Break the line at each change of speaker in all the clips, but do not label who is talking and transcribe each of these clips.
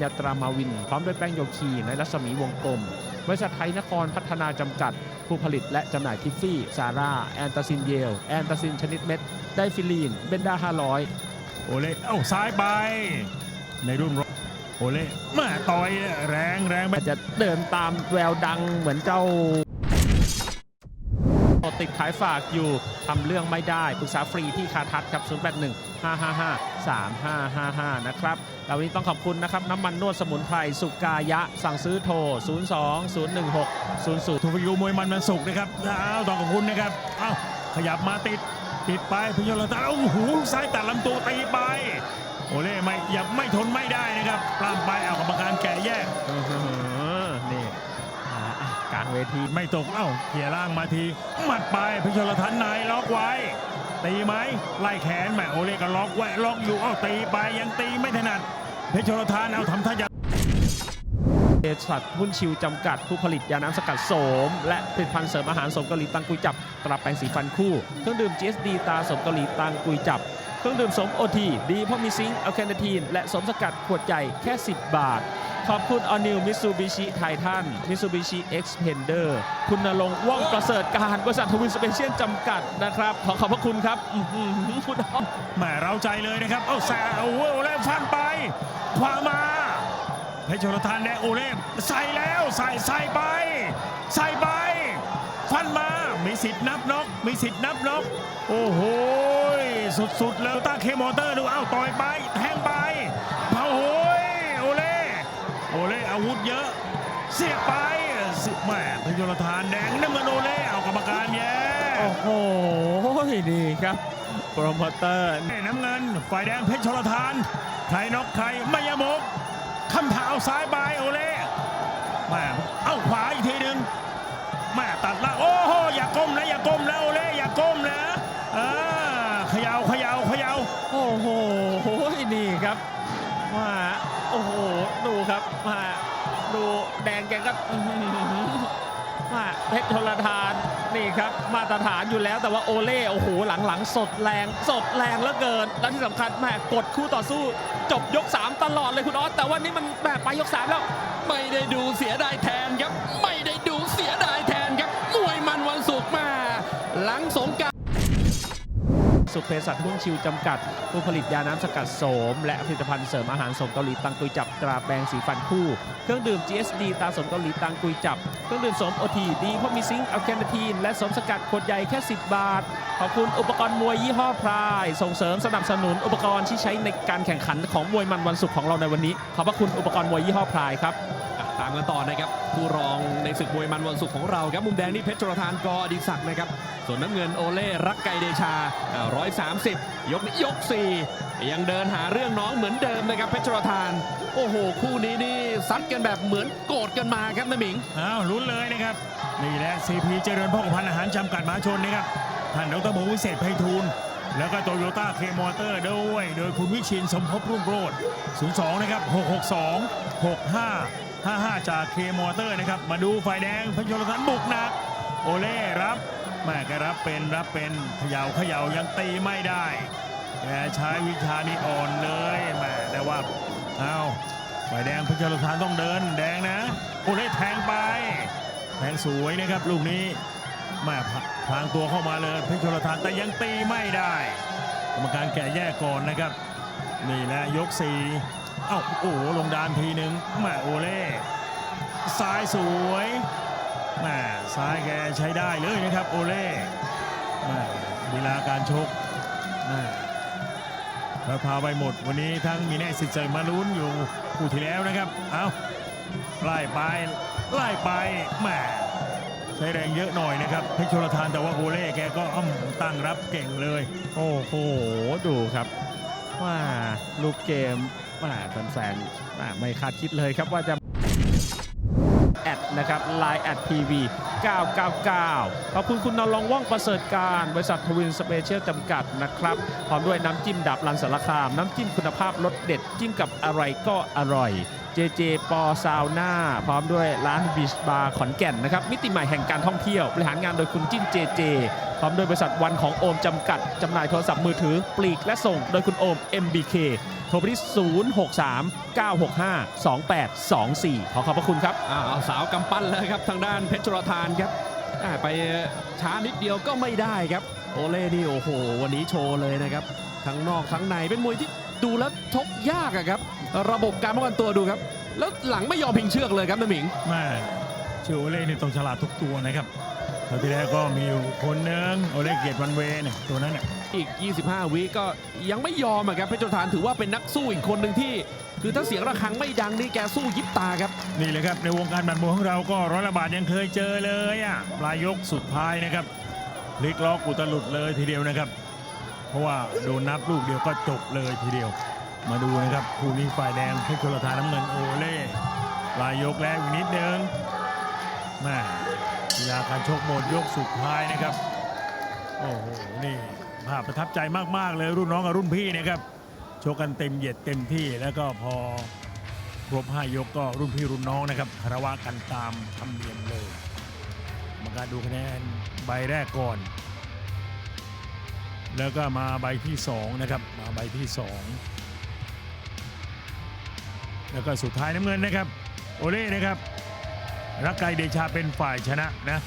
ยาตรามาวิน พร้อมด้วยแป้งโยคีในรัศมีวงกลม บริษัทไทยนครพัฒนาจำกัด ผู้ผลิตและจำหน่ายทิฟฟี่ ซาร่า แอนตาซินเยล แอนตาซินชนิดเม็ด ไดฟิลีน เบนดา500
โอเล่เอ้าซ้ายไป ในรุ่นรโอเล่มาต่อยแรงแรงไป
อาจจะเดินตามแววดังเหมือนเจ้า ติดขายฝากอยู่ทำเรื่องไม่ได้ปรึกษาฟรีที่คาทัศน์ครับ 081 555 3555 นะครับแล้ววันนี้ต้องขอบคุณนะครับ น้ำมันนวดสมุนไพรสุกายะ สั่งซื้อโทร 02 016 00
ทูฟิวมวยมันมันสุกนะครับอ้าวต้องขอบคุณนะครับเอ้าขยับมาติดติดไปพิยลตาโอ้โหซ้ายตัดลำตัวตีไปโอเล่ไม่ย่าไม่ทนไม่ได้นะครับปล้ำไปเอากรรมการแก่แยก
ที
ไม่ตก เอ้าเขี่ยล่างมาที หมัดไปพิชลทันในล็อกไว้ ตีไหมไล่แขนแหมโอเล่ก็ล็อกไว้ล็อกอยู่เอ้าตีไปยังตีไม่ถนัดเพชรชลทานเอาทำท่าจะ
เอสัตหุ้นชิวจำกัดผู้ผลิตยาน้ำสกัดโสม และผลิตภัณฑ์เสริมอาหารสมเกาหลีตังกุยจับ ตราแปรงสีฟันคู่เครื่องดื่ม GSD ตาสมเกาหลีตังกุยจับ เครื่องดื่มสมโอทีดีเพราะมีซิงค์อัลแคนทีนและสมสกัดขวดใหญ่แค่ 10 บาท ขอบคุณออนิวมิ t ซูบิชิไททันมิ t ซูบิชิเอ็กซ์เพนเดอร์คุณนรงว่องประเสริฐการบริษัททวินสเปเชียลจำกัดนะครับ ขอขอบพระคุณครับคุณน้อ
แหมเราใจเลยนะครับเอาแซวโอเล่ฟันไปขวามาเพชรชลทานแดงโอเล่ใส่แล้วใส่ใส่ไป ใส่ไป ฟันมา มีสิทธิ์นับน็อกมีสิทธิ์นับน็อกโอ้โหสุดๆแล้วตาเคมอเตอร์ดูเอ้าต่อยไปแทงไป วุธเยอะ เสียบไปเสียบแหม่เพชรชลทานแดงน้ำเงินโอเล่เอากรรมการแย่
โอ้โหนี่ครับโปรโมเตอร์
น้ำเงินฝ่ายแดงเพชรชลทานใครน็อกใครไม่ยมกคำเท้าซ้ายบายโอเล่แมาเอาขวาอีกทีหนึ่งแมาตัดละโอ้โหอย่าก้มนะอย่าก้มนะโอเล่อย่าก้มนะอ่าเขยาวขยาวขยาว
โอ้โหนี่ครับมาโอ้โห ดูครับมา ดูแดงแกก็อื้อหือมาเพชรชลทานนี่ครับ มาตรฐานอยู่แล้วแต่ว่าโอเล่โอ้โหหลังๆ สดแรง สดแรงเหลือเกิน และที่สำคัญแม่กดคู่ต่อสู้ จบยก 3 ตลอดเลยคุณออสแต่วันนี้มันแบบไปยก 3 แล้ว
ไม่ได้ดูเสียดายแทนครับไม่ สุ
ขเภสัชหุ้นชิวจำกัด ผู้ผลิตยาน้ำสกัดโสม และผลิตภัณฑ์เสริมอาหารสมเกาหลีตังกุยจับตราแปรงสีฟันคู่ เครื่องดื่ม GSD ตาสมเกาหลีตังกุยจับ เครื่องดื่มสมโอทีดีเพราะมีซิงค์อัลแคนทีน และสมสกัดขวดใหญ่แค่ 10 บาท ขอบคุณอุปกรณ์มวยยี่ห้อพราย ส่งเสริมสนับสนุนอุปกรณ์ที่ใช้ในการแข่งขันของมวยมันวันศุกร์ของเราในวันนี้ ขอบพระคุณอุปกรณ์มวยยี่ห้อพรายครับ
ตามกันต่อนะครับผู้รองในศึกมวยมันวันศุกร์ของเราครับมุมแดงนี่เพชรจุลธานกออดิศักนะครับส่วนน้ำเงินโอเล่รักไกเดชาร้อยสามสิบยกนี้ยกสี่ยังเดินหาเรื่องน้องเหมือนเดิมนะครับเพชรจุลธาน โอ้โห คู่นี้นี่ซัดกันแบบเหมือนโกรธกันมาครับนะหมิง
อ้าวลุ้นเลยนะครับนี่แหละซีพีเจริญพกพันธ์อาหารจำกัดมหาชนนะครับท่านดรพงศ์วิเศษไพฑูรย์แล้วก็โตโยต้าเคมอเตอร์ด้วย โดยคุณวิชินสมภพรุ่งโรจน์02 นะครับ 662 55 จากเคมอเตอร์นะครับ มาดูฝ่ายแดงพชรทันบุกหนัก โอเล่รับแม่แกรับเป็นรับเป็นเขย่าเขย่ายังตีไม่ได้แกใช้วิชานี้อ่อนเลยแม่แต่ว่าเอาฝ่ายแดงพชรทานต้องเดิน แดงนะ โอเล่แทงไปแทงสวยนะครับลูกนี้แม่พลางตัวเข้ามาเลยเพชรชลทานแต่ยังตีไม่ได้กรรมการแก่แยกก่อนนะครับนี่แหละยกสี่เอ้าโอ้โหลงดานทีหนึ่งแม่โอเล่ ซ้ายสวยแม่ซ้ายแกใช้ได้เลยนะครับโอเล่แม่ลีลาการชกแม่เราพาไปหมดวันนี้ทั้งมีแน่สิทธิ์ใจมาลุ้นอยู่คู่ที่แล้วนะครับ เอาไล่ไปไล่ไปแหมใช้แรงเยอะหน่อยนะครับเพชรชลทานแต่ว่าโอเล่แกก็อ้อมตั้งรับเก่งเลย
โอ้โหดูครับว่าลูกเกมว่าแฟนๆว่าไม่คาดคิดเลยครับว่าจะ แอดนะครับ Line แอดทีวี999 ขอบคุณคุณนรงว่องประเสริฐการ บริษัททวินสเปเชียลจำกัดนะครับ พร้อมด้วยน้ำจิ้มดับรันสารคาม น้ำจิ้มคุณภาพรสเด็ด จิ้มกับอะไรก็อร่อย JJ ปอซาวน่าพร้อมด้วยร้านบีชบาร์ขอนแก่นนะครับมิติใหม่แห่งการท่องเที่ยว บริหารงานโดยคุณจิ้น JJ พพร้อมด้วยบริษัทวันของโอมจำกัดจำหน่ายโทรศัพท์มือถือ ปลีกและส่ง โดยคุณโอม MBK โทรไปที่ 063 965 2824 ขอขอบพระคุณครับ
อ้าวสาวกำปั้นแล้วครับทางด้านเพชรจุลธานครับไปช้านิดเดียวก็ไม่ได้ครับโอเล่นี่โอ้โห วันนี้โชว์เลยนะครับทั้งนอกทั้งในเป็นมวยที่ดูแล้วชกยากอะครับ ระบบการป้องกันตัวดูครับ แล้วหลังไม่ยอมพิงเชือกเลยครับน้ำหมิง
แม่ชื่อโอเล่นี่ต้องฉลาดทุกตัวนะครับตอนที่แล้วก็มีอยู่คนหนึงโอเล่เกียรติวันเวเนี่ยตัวนั้นเนี่ย
อีก 25 วิก็ยังไม่ยอมอะครับเพชรจุลธานถือว่าเป็นนักสู้อีกคนหนึ่งที่ คือถ้าเสียงระฆังไม่ดังนี่แกสู้ยิบตาครับ
นี่เลยครับในวงการบันมวยของเราก็ร้อยละบาทยังเคยเจอเลยอะปลายยกสุดท้ายนะครับพลิกล็อกอุตลุดเลยทีเดียวนะครับ เพราะว่าโดนนับลูกเดียวก็จบเลยทีเดียว มาดูนะครับคู่นี้ฝ่ายแดงเพชรชลทาน้ำเงินโอเล่ปลายยกแล้วอีกนิดนึงแม่กีฬาการชกหมดยกสุดท้ายนะครับ โอ้โห นี่ภาพประทับใจมาก ๆ เลยรุ่นน้องกับรุ่นพี่นะครับ ชกกันเต็มเหยียดเต็มที่แล้วก็พอครบ5ยกก็รุ่นพี่รุ่นน้องนะครับคารวะกันตามธรรมเนียมเลยมาการดูคะแนนใบแรกก่อน แล้วก็มาใบที่ 2 นะครับ มาใบที่ 2 แล้วก็สุดท้ายน้ำเงินนะครับ โอเล่นะครับ รักไกรเดชาเป็นฝ่ายชนะนะ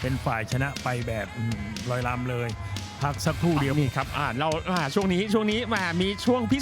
เป็นฝ่ายชนะไปแบบลอยลำเลย พักสักครู่เดียว
นี่ครับอ่าเราอ่าช่วงนี้ช่วงนี้มามีช่วงพิ